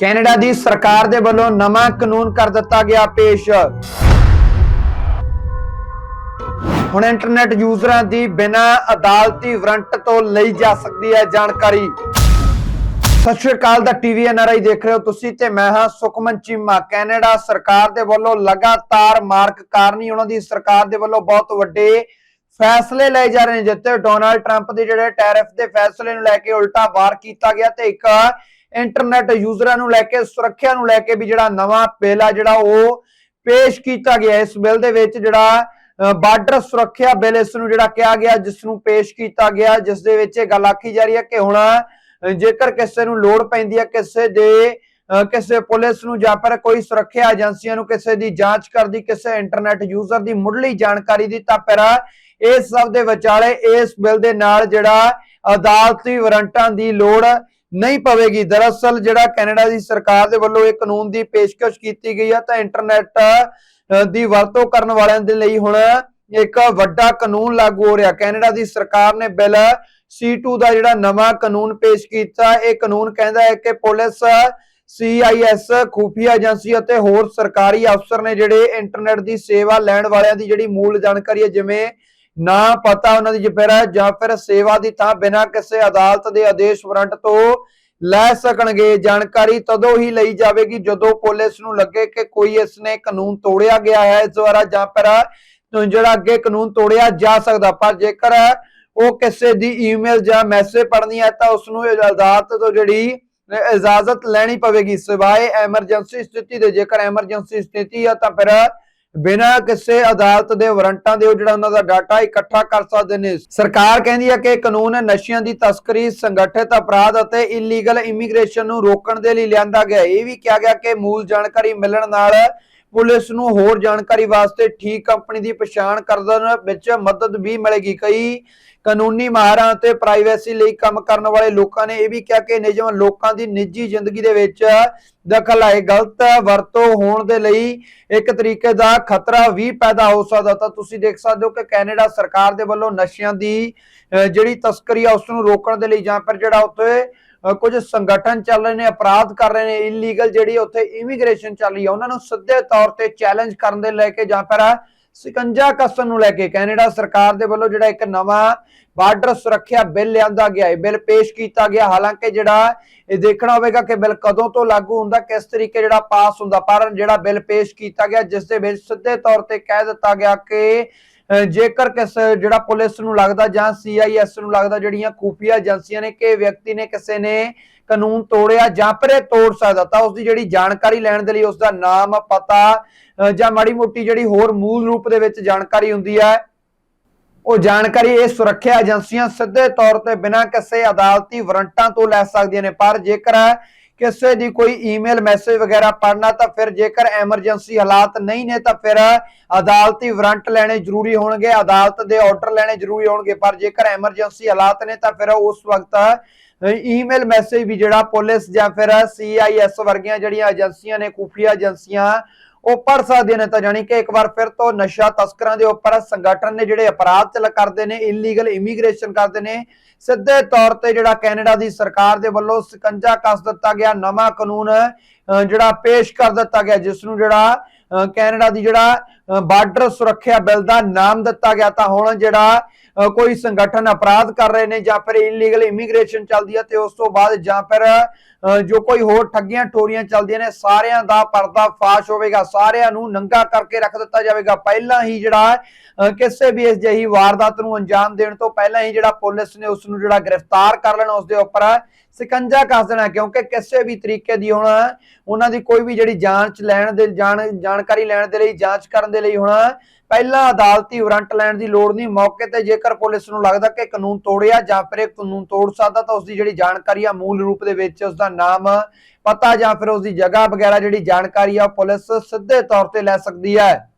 Canada ਦੀ ਸਰਕਾਰ ਦੇ ਵੱਲੋਂ ਨਵਾਂ ਕਾਨੂੰਨ ਕਰ ਦਿੱਤਾ ਗਿਆ ਪੇਸ਼। ਹੁਣ ਇੰਟਰਨੈਟ ਯੂਜ਼ਰਾਂ ਦੀ ਬਿਨਾਂ ਅਦਾਲਤੀ ਵਾਰੰਟ ਤੋਂ ਲਈ ਜਾ ਸਕਦੀ ਹੈ ਜਾਣਕਾਰੀ। ਸਤਿ ਸ਼੍ਰੀ ਅਕਾਲ, ਦਾ ਟੀਵੀ ਐਨਆਰਆਈ ਦੇਖ ਰਹੇ ਹੋ ਤੁਸੀਂ ਤੇ ਮੈਂ ਹਾਂ ਸੁਖਮਨ ਚੀਮਾ। ਕੈਨੇਡਾ ਸਰਕਾਰ ਦੇ ਵੱਲੋਂ ਲਗਾਤਾਰ ਮਾਰਕ ਕਾਰਨੀ ਉਹਨਾਂ ਦੀ ਸਰਕਾਰ ਦੇ ਵੱਲੋਂ ਬਹੁਤ ਵੱਡੇ ਫੈਸਲੇ ਲਏ ਜਾ ਰਹੇ ਨੇ ਜਿੱਤੇ ਡੋਨਾਲਡ ਟਰੰਪ ਦੇ ਜਿਹੜੇ ਟੈਰਿਫ ਦੇ ਫੈਸਲੇ ਨੂੰ ਲੈ ਕੇ ਉਲਟਾ ਵਾਰ ਕੀਤਾ ਗਿਆ ਤੇ ਇੱਕ ਇੰਟਰਨੈਟ ਯੂਜ਼ਰਾਂ ਨੂੰ ਲੈ ਕੇ, ਸੁਰੱਖਿਆ ਨੂੰ ਲੈ ਕੇ ਵੀ ਜਿਹੜਾ ਨਵਾਂ ਬਿੱਲ ਆ ਜਿਹੜਾ ਉਹ ਪੇਸ਼ ਕੀਤਾ ਗਿਆ ਇਸ ਬਿੱਲ ਦੇ ਵਿੱਚ ਜਿਹੜਾ ਬਾਰਡਰ ਸੁਰੱਖਿਆ ਬਿੱਲ ਇਸ ਨੂੰ ਜਿਹੜਾ ਕਿਹਾ ਗਿਆ, ਜਿਸ ਨੂੰ ਪੇਸ਼ ਕੀਤਾ ਗਿਆ, ਜਿਸ ਦੇ ਵਿੱਚ ਇਹ ਗੱਲ ਆਖੀ ਜਾ ਰਹੀ ਹੈ ਕਿ ਹੁਣ ਜੇਕਰ ਕਿਸੇ ਨੂੰ ਲੋੜ ਪੈਂਦੀ ਹੈ, ਕਿਸੇ ਦੇ ਕਿਸੇ ਪੁਲਿਸ ਨੂੰ ਜਾਂ ਫਿਰ ਕੋਈ ਸੁਰੱਖਿਆ ਏਜੰਸੀਆਂ ਨੂੰ ਕਿਸੇ ਦੀ ਜਾਂਚ ਕਰਦੀ, ਕਿਸੇ ਇੰਟਰਨੈਟ ਯੂਜ਼ਰ ਦੀ ਮੁੱਢਲੀ ਜਾਣਕਾਰੀ ਦੀ, ਤਾਂ ਫਿਰ ਇਸ ਸਭ ਦੇ ਵਿਚਾਲੇ ਇਸ ਬਿੱਲ ਦੇ ਨਾਲ ਜਿਹੜਾ ਅਦਾਲਤੀ ਵਾਰੰਟਾਂ ਦੀ ਲੋੜ ਨਹੀਂ ਪਵੇਗੀ। ਦਰਅਸਲ ਜਿਹੜਾ ਕੈਨੇਡਾ ਦੀ ਸਰਕਾਰ ਦੇ ਵੱਲੋਂ ਇਹ ਕਾਨੂੰਨ ਦੀ ਪੇਸ਼ਕਸ਼ ਕੀਤੀ ਗਈ ਹੈ ਤਾਂ ਇੰਟਰਨੈਟ ਦੀ ਵਰਤੋਂ ਕਰਨ ਵਾਲਿਆਂ ਦੇ ਲਈ ਹੁਣ ਇੱਕ ਵੱਡਾ ਕਾਨੂੰਨ ਲਾਗੂ ਹੋ ਰਿਹਾ। ਕੈਨੇਡਾ ਦੀ ਸਰਕਾਰ ਨੇ ਬਿੱਲ C2 ਦਾ ਜਿਹੜਾ ਨਵਾਂ ਕਾਨੂੰਨ ਪੇਸ਼ ਕੀਤਾ, ਇਹ ਕਾਨੂੰਨ ਕਹਿੰਦਾ ਹੈ ਕਿ ਪੁਲਿਸ CIS ਖੂਫੀਆ ਏਜੰਸੀ ਅਤੇ ਹੋਰ ਸਰਕਾਰੀ ਅਫਸਰ ਨੇ ਜਿਹੜੇ ਇੰਟਰਨੈਟ ਦੀ ਸੇਵਾ ਲੈਣ ਵਾਲਿਆਂ ਦੀ ਜਿਹੜੀ ਮੂਲ ਜਾਣਕਾਰੀ ਹੈ, ਜਿਵੇਂ ਨਾ ਪਤਾ ਉਹਨਾਂ ਦੀ ਜਪੇਰਾ ਜਾਂ ਫਿਰ ਸੇਵਾ ਦੀ ਥਾਂ ਬਿਨਾਂ ਕਿਸੇ ਅਦਾਲਤ ਦੇ ਆਦੇਸ਼ ਵਾਰੰਟ ਤੋਂ ਲੈ ਸਕਣਗੇ। ਜਾਣਕਾਰੀ ਤਦੋਂ ਹੀ ਲਈ ਜਾਵੇਗੀ ਜਦੋਂ ਪੁਲਿਸ ਨੂੰ ਲੱਗੇ ਕਿ ਕੋਈ ਇਸ ਨੇ ਕਾਨੂੰਨ ਤੋੜਿਆ ਗਿਆ ਹੈ, ਇਸ ਦੁਆਰਾ ਜਾਂ ਫਿਰ ਜਿਹੜਾ ਅੱਗੇ ਕਾਨੂੰਨ ਤੋੜਿਆ ਜਾ ਸਕਦਾ। ਪਰ ਜੇਕਰ ਉਹ ਕਿਸੇ ਦੀ ਈਮੇਲ ਜਾਂ ਮੈਸੇਜ ਪੜਨੀ ਹੈ ਤਾਂ ਉਸ ਨੂੰ ਅਦਾਲਤ ਤੋਂ ਜਿਹੜੀ ਇਜਾਜ਼ਤ ਲੈਣੀ ਪਵੇਗੀ। ਸਿਵਾਏ ਐਮਰਜੈਂਸੀ ਸਥਿਤੀ ਦੇ ਜੇਕਰ ਐਮਰਜੈਂਸੀ ਸਥਿਤੀ ਹੈ ਤਾਂ ਫਿਰ ਬਿਨਾਂ ਕਿਸੇ ਅਦਾਲਤ ਦੇ ਵਾਰੰਟਾਂ ਦੇ ਉਹ ਜਿਹੜਾ ਉਹਨਾਂ ਦਾ ਡਾਟਾ ਇਕੱਠਾ ਕਰ ਸਕਦੇ ਨੇ। ਸਰਕਾਰ ਕਹਿੰਦੀ ਹੈ ਕਿ ਕਾਨੂੰਨ ਨਸ਼ਿਆਂ ਦੀ ਤਸਕਰੀ, ਸੰਗਠਿਤ ਅਪਰਾਧ ਅਤੇ ਇਲੀਗਲ ਇਮੀਗ੍ਰੇਸ਼ਨ ਨੂੰ ਰੋਕਣ ਦੇ ਲਈ ਲਿਆਂਦਾ ਗਿਆ। ਇਹ ਵੀ ਕਿਹਾ ਗਿਆ ਕਿ ਮੂਲ ਜਾਣਕਾਰੀ ਮਿਲਣ ਨਾਲ ਪੁਲਿਸ ਨੂੰ ਹੋਰ ਜਾਣਕਾਰੀ ਵਾਸਤੇ ਠੀਕ ਕੰਪਨੀ ਦੀ ਪਛਾਣ ਕਰਨ ਵਿੱਚ ਮਦਦ ਵੀ ਮਿਲੇਗੀ। ਕਈ ਕਾਨੂੰਨੀ ਮਾਹਰਾਂ ਅਤੇ ਪ੍ਰਾਈਵੇਸੀ ਲਈ ਕੰਮ ਕਰਨ ਵਾਲੇ ਲੋਕਾਂ ਨੇ ਇਹ ਵੀ ਕਿਹਾ ਕਿ ਨਿਯਮ ਲੋਕਾਂ ਦੀ ਨਿੱਜੀ ਜ਼ਿੰਦਗੀ ਦੇ ਵਿੱਚ ਦਖਲ ਆਏ। ਗਲਤ ਵਰਤੋਂ ਹੋਣ ਦੇ ਲਈ ਇੱਕ ਤਰੀਕੇ ਦਾ ਖਤਰਾ ਵੀ ਪੈਦਾ ਹੋ ਸਕਦਾ। ਤਾਂ ਤੁਸੀਂ ਦੇਖ ਸਕਦੇ ਹੋ ਕਿ ਕੈਨੇਡਾ ਸਰਕਾਰ ਦੇ ਵੱਲੋਂ ਨਸ਼ਿਆਂ ਦੀ ਜਿਹੜੀ ਤਸਕਰੀ ਆ ਉਸ ਨੂੰ ਰੋਕਣ ਦੇ ਲਈ ਜਾਂ ਫਿਰ ਜਿਹੜਾ ਉੱਥੇ ਕੁਝ ਸੰਗਠਨ ਚੱਲ ਰਹੇ ਨੇ, ਅਪਰਾਧ ਕਰ ਰਹੇ ਨੇ ਇਲੀਗਲ ਜਿਹੜੀ ਉੱਥੇ ਇਮੀਗ੍ਰੇਸ਼ਨ ਚੱਲ ਰਹੀ ਹੈ ਉਹਨਾਂ ਨੂੰ ਸਿੱਧੇ ਤੌਰ ਤੇ ਚੈਲੰਜ ਕਰਨ ਦੇ ਲੈ ਕੇ ਜਾਂ ਫਿਰ ਸਿਕੰਜਾ ਕਸਣ ਨੂੰ ਲੈ ਕੇ ਕੈਨੇਡਾ ਸਰਕਾਰ ਦੇ ਵੱਲੋਂ ਜਿਹੜਾ ਇੱਕ ਨਵਾਂ ਬਾਰਡਰ ਸੁਰੱਖਿਆ ਬਿੱਲ ਲਿਆਂਦਾ ਗਿਆ ਹੈ। ਬਿੱਲ ਪੇਸ਼ ਕੀਤਾ ਗਿਆ। ਹਾਲਾਂਕਿ ਜਿਹੜਾ ਇਹ ਦੇਖਣਾ ਹੋਵੇਗਾ ਕਿ ਬਿੱਲ ਕਦੋਂ ਤੋਂ ਲਾਗੂ ਹੁੰਦਾ, ਕਿਸ ਤਰੀਕੇ ਜਿਹੜਾ ਪਾਸ ਹੁੰਦਾ, ਪਰ ਜਿਹੜਾ ਬਿੱਲ ਪੇਸ਼ ਕੀਤਾ ਗਿਆ, ਜਿਸ ਦੇ ਵਿੱਚ ਸਿੱਧੇ ਤੌਰ ਤੇ ਕਹਿ ਦਿੱਤਾ ਗਿਆ ਕਿ ਜੇਕਰ ਕਿਸ, ਜਿਹੜਾ ਪੁਲਿਸ ਨੂੰ ਲੱਗਦਾ ਜਾਂ CIS ਨੂੰ ਲੱਗਦਾ ਜਿਹੜੀਆਂ ਖੂਫੀਆ ਏਜੰਸੀਆਂ ਨੇ, ਕਿ ਵਿਅਕਤੀ ਨੇ ਕਿਸੇ ਨੇ ਕਾਨੂੰਨ ਤੋੜਿਆ ਜਾਂ ਫਿਰ ਤੋੜ ਸਕਦਾ, ਤਾਂ ਉਸ ਦੀ ਜਿਹੜੀ ਜਾਣਕਾਰੀ ਲੈਣ ਦੇ ਲਈ ਉਸ ਦਾ ਨਾਮ, ਪਤਾ ਜਾਂ ਮਾੜੀ ਮੋਟੀ ਜਿਹੜੀ ਹੋਰ ਮੂਲ ਰੂਪ ਦੇ ਵਿੱਚ ਜਾਣਕਾਰੀ ਹੁੰਦੀ ਹੈ, ਉਹ ਜਾਣਕਾਰੀ ਇਹ ਸੁਰੱਖਿਆ ਏਜੰਸੀਆਂ ਸਿੱਧੇ ਤੌਰ ਤੇ ਬਿਨਾਂ ਕਿਸੇ ਅਦਾਲਤੀ ਵਾਰੰਟਾਂ ਤੋਂ ਲੈ ਸਕਦੀਆਂ ਨੇ। ਪਰ ਜੇਕਰ ਕਿਸੇ ਦੀ ਕੋਈ ਈਮੇਲ ਮੈਸੇਜ ਵਗੈਰਾ ਪੜਨਾ ਤਾਂ ਫਿਰ ਜੇਕਰ ਐਮਰਜੈਂਸੀ ਹਾਲਾਤ ਨਹੀਂ ਨੇ, ਤਾਂ ਫਿਰ ਅਦਾਲਤੀ ਵਾਰੰਟ ਲੈਣੇ ਜ਼ਰੂਰੀ ਹੋਣਗੇ, ਅਦਾਲਤ ਦੇ ਆਰਡਰ ਲੈਣੇ ਜ਼ਰੂਰੀ ਹੋਣਗੇ, ਪਰ ਜੇਕਰ ਐਮਰਜੈਂਸੀ ਹਾਲਾਤ ਨੇ, ਤਾਂ ਫਿਰ ਉਸ ਵਕਤ ਈਮੇਲ ਮੈਸੇਜ ਵੀ ਜਿਹੜਾ ਪੁਲਿਸ ਜਾਂ ਫਿਰ CIS ਵਰਗੀਆਂ ਜਿਹੜੀਆਂ ਏਜੰਸੀਆਂ ਨੇ, ਖੁਫੀਆ ਏਜੰਸੀਆਂ ਉਹ ਪੜ ਸਕਦੇ ਨੇ ਤਾਂ ਜਾਨੀ ਕਿ ਇੱਕ ਵਾਰ ਫਿਰ ਤੋਂ ਨਸ਼ਾ ਤਸਕਰਾਂ ਦੇ ਉੱਪਰ ਸੰਗਠਨ ਨੇ ਜਿਹੜੇ ਅਪਰਾਧ ਚਲ ਕਰਦੇ ਨੇ ਇਲੀਗਲ ਇਮੀਗ੍ਰੇਸ਼ਨ ਕਰਦੇ ਨੇ, ਸਿੱਧੇ ਤੌਰ ਤੇ ਜਿਹੜਾ ਕੈਨੇਡਾ ਦੀ ਸਰਕਾਰ ਦੇ ਵੱਲੋਂ ਸਿਕੰਜਾ ਕੱਸ ਦਿੱਤਾ ਗਿਆ, ਨਵਾਂ ਕਾਨੂੰਨ, ਅਹ ਜਿਹੜਾ ਪੇਸ਼ ਕਰ ਦਿੱਤਾ ਗਿਆ, ਜਿਸ ਨੂੰ ਜਿਹੜਾ, ਅਹ ਕੈਨੇਡਾ ਦੀ ਜਿਹੜਾ ਬਾਰਡਰ ਸੁਰੱਖਿਆ ਬਿੱਲ ਦਾ ਨਾਮ ਦਿੱਤਾ ਗਿਆ ਤਾਂ ਹੁਣ ਜਿਹੜਾ ਕੋਈ ਸੰਗਠਨ ਅਪਰਾਧ ਕਰ ਰਹੇ ਨੇ ਜਾਂ ਫਿਰ ਇਲੀਗਲ ਇਮੀਗ੍ਰੇਸ਼ਨ ਚੱਲਦੀ ਹੈ ਤੇ ਉਸ ਤੋਂ ਬਾਅਦ ਜਾਂ ਫਿਰ ਜੋ ਕੋਈ ਹੋਰ ਠੱਗੀਆਂ ਟੋਰੀਆਂ ਚੱਲਦੀਆਂ ਨੇ, ਸਾਰਿਆਂ ਦਾ ਪਰਦਾ ਫਾਸ਼ ਹੋਵੇਗਾ, ਸਾਰਿਆਂ ਨੂੰ ਨੰਗਾ ਕਰਕੇ ਰੱਖ ਦਿੱਤਾ ਜਾਵੇਗਾ। ਪਹਿਲਾਂ ਹੀ ਜਿਹੜਾ ਕਿਸੇ ਵੀ ਇਸ ਜਿਹੀ ਵਾਰਦਾਤ ਨੂੰ ਅੰਜਾਮ ਦੇਣ ਤੋਂ ਪਹਿਲਾਂ ਹੀ ਜਿਹੜਾ ਪੁਲਿਸ ਨੇ ਉਸ ਨੂੰ ਜਿਹੜਾ ਗ੍ਰਿਫਤਾਰ ਕਰ ਲੈਣਾ, ਉਸ ਦੇ ਉੱਪਰ ਸਿਕੰਜਾ ਕੱਸ ਦੇਣਾ, ਕਿਉਂਕਿ ਕਿਸੇ ਵੀ ਤਰੀਕੇ ਦੀ ਹੁਣ ਉਹਨਾਂ ਦੀ ਕੋਈ ਵੀ ਜਿਹੜੀ ਜਾਂਚ ਲੈਣ ਦੇ, ਜਾਣ, ਜਾਣਕਾਰੀ ਲੈਣ ਦੇ ਲਈ ਜਾਂਚ ਕਰਨ ਦੇ ਲਈ ਹੁਣ ਪਹਿਲਾਂ ਅਦਾਲਤੀ ਵਾਰੰਟ ਲੈਣ ਦੀ ਲੋੜ ਨਹੀਂ। ਮੌਕੇ ਤੇ ਜੇਕਰ ਪੁਲਿਸ ਨੂੰ ਲੱਗਦਾ ਕਿ ਕਾਨੂੰਨ ਤੋੜਿਆ ਜਾਂ ਫਿਰ ਇਹ ਕਾਨੂੰਨ ਤੋੜ ਸਕਦਾ ਤਾਂ ਉਸ ਦੀ ਜਿਹੜੀ ਜਾਣਕਾਰੀ ਆ ਮੂਲ ਰੂਪ ਦੇ ਵਿੱਚ ਉਸ ਦਾ ਨਾਮ, ਪਤਾ ਜਾਂ ਫਿਰ ਉਸ ਦੀ ਜਗ੍ਹਾ ਵਗੈਰਾ ਜਿਹੜੀ ਜਾਣਕਾਰੀ ਆ ਪੁਲਿਸ ਸਿੱਧੇ ਤੌਰ ਤੇ ਲੈ ਸਕਦੀ ਹੈ।